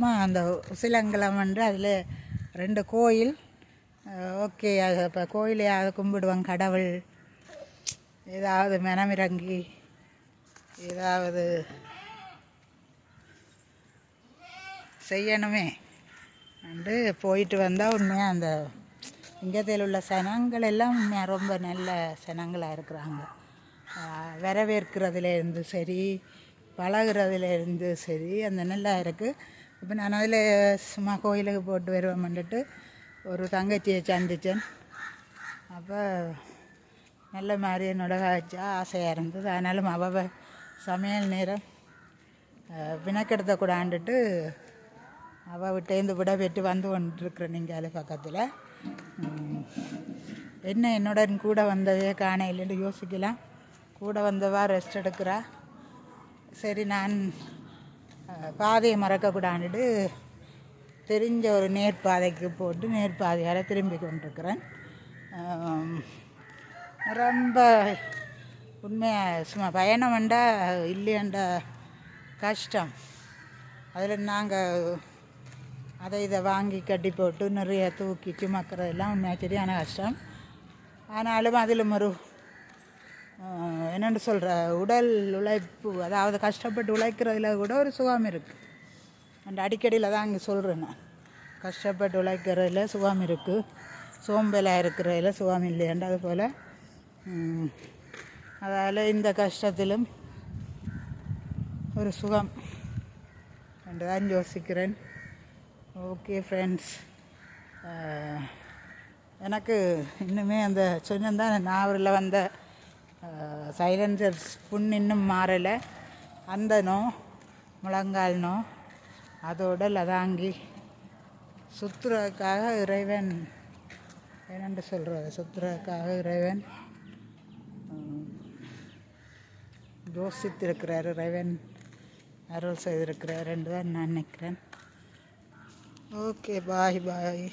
அம்மா அந்த உசிலங்கலம் வந்து அதில் ரெண்டு கோயில். ஓகே அது இப்போ கோயிலையாவது கும்பிடுவாங்க கடவுள். ஏதாவது மனமிறங்கி ஏதாவது செய்யணுமே. வந்து போயிட்டு வந்தால் உண்மையாக அந்த இங்கத்தில் உள்ள சனங்கள் எல்லாம் உண்மையாக ரொம்ப நல்ல சனங்களாக இருக்கிறாங்க. வரவேற்கிறதுலேருந்து சரி பழகிறதுலேருந்து சரி அந்த நல்லா இருக்குது இப்போ நான் அதில் சும்மா கோயிலுக்கு போட்டு வருவேன்ட்டு ஒரு தங்கச்சியை சந்தித்தேன் அப்போ நல்ல மாதிரி என்னோட காய்ச்சா ஆசையாக இருந்தது அதனாலும் அவ சமையல் நேரம் வினக்கெடுத்த கூடாண்டுட்டு அவள் விட்டேந்து விட பெற்று வந்து கொண்டிருக்கிறேன் நீங்கள் பக்கத்தில் என்ன என்னுடன் கூட வந்தவே இல்லைன்னு யோசிக்கலாம் கூட வந்தவா ரெஸ்ட் எடுக்கிறா சரி நான் பாதையை மறக்கக்கூடாண்டுட்டு தெரிஞ்ச ஒரு நேர்பாதைக்கு போட்டு நேர்பாதையால் திரும்பி கொண்டிருக்கிறேன். ரொம்ப உண்மையாக சும்மா பயணம் வேண்டா இல்லையாண்டா கஷ்டம். அதில் நாங்கள் அதை இதை வாங்கி கட்டி போட்டு நிறைய தூக்கி சுமக்கிறதெல்லாம் உண்மையாக சரியான கஷ்டம். ஆனாலும் அதிலும் ஒரு என்னென்னு சொல்கிற உடல் உழைப்பு அதாவது கஷ்டப்பட்டு உழைக்கிறதுல கூட ஒரு சுகம் இருக்குது அந்த அடிக்கடியில் தான் இங்கே சொல்கிறேன் நான். கஷ்டப்பட்டு உழைக்கிறதுல சுகம் இருக்குது சோம்பலாக இருக்கிறதுல சுகம் இல்லையாண்டு போல். அதால் இந்த கஷ்டத்திலும் ஒரு சுகம். என்று தான் யோசிக்கிறேன். ஓகே ஃப்ரெண்ட்ஸ் எனக்கு இன்னுமே அந்த சொன்னதான் நாவலில் வந்த சைலன்சர்ஸ் புண் இன்னும் மாறலை. அந்த நோ முழங்கால் நோ அதோட லதாங்கி. சுத்துறதுக்காக இறைவன் என்னென்று சொல்கிறது சுத்துறதுக்காக இறைவன். உம், யோசித்திருக்கிறார் இறைவன். அருள் செய்திருக்கிறார் என்று தான் நான் நினைக்கிறேன். Okay bye bye.